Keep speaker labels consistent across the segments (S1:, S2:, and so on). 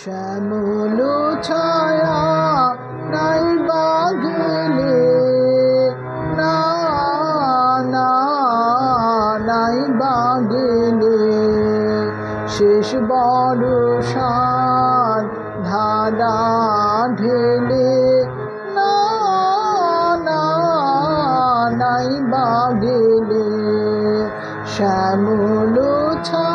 S1: শ্যামল ছায়া নাই বাঘলে। না না, নাই বাঘলে। শেষ বড় সান ধারা ঢেলে। না, নাই বাঘলে। শ্যামল ছায়া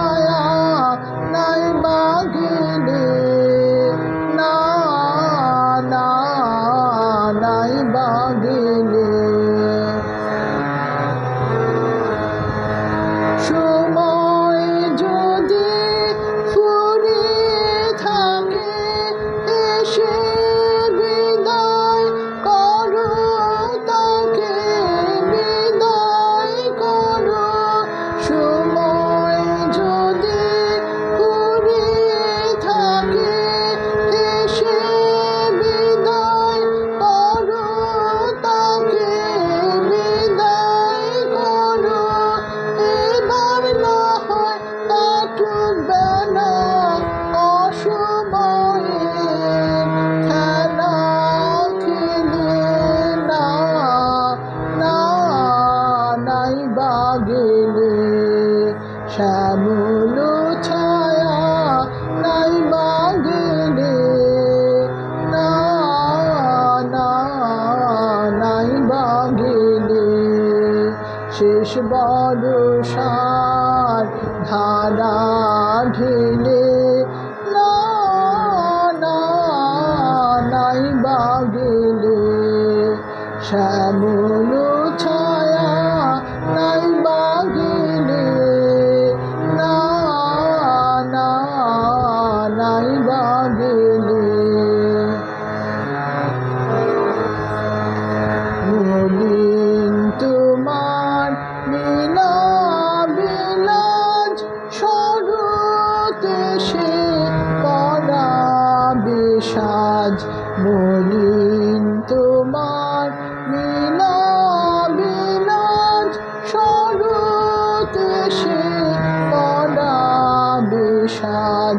S1: শেষ বরষার ধারা ঢেলে আজ মলিন তোমার মিলা বিলাজ স্বরূপ সে পড়াবে সাজ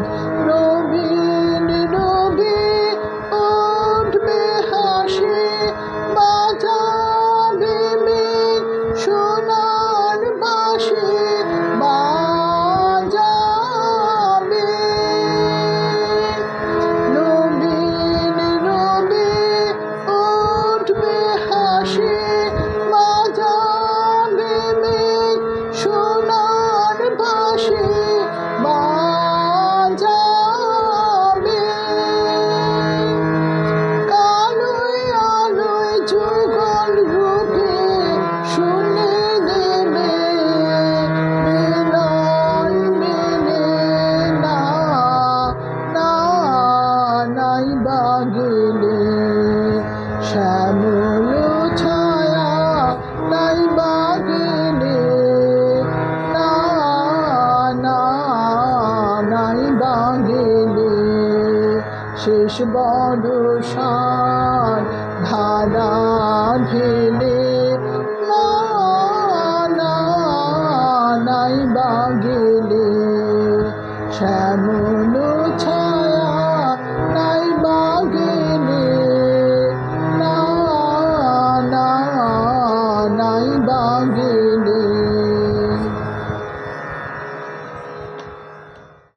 S1: লাগিলে শেষ বড়সার ধারা ঢেলে। নাই বাগেলে শ্যামল ছা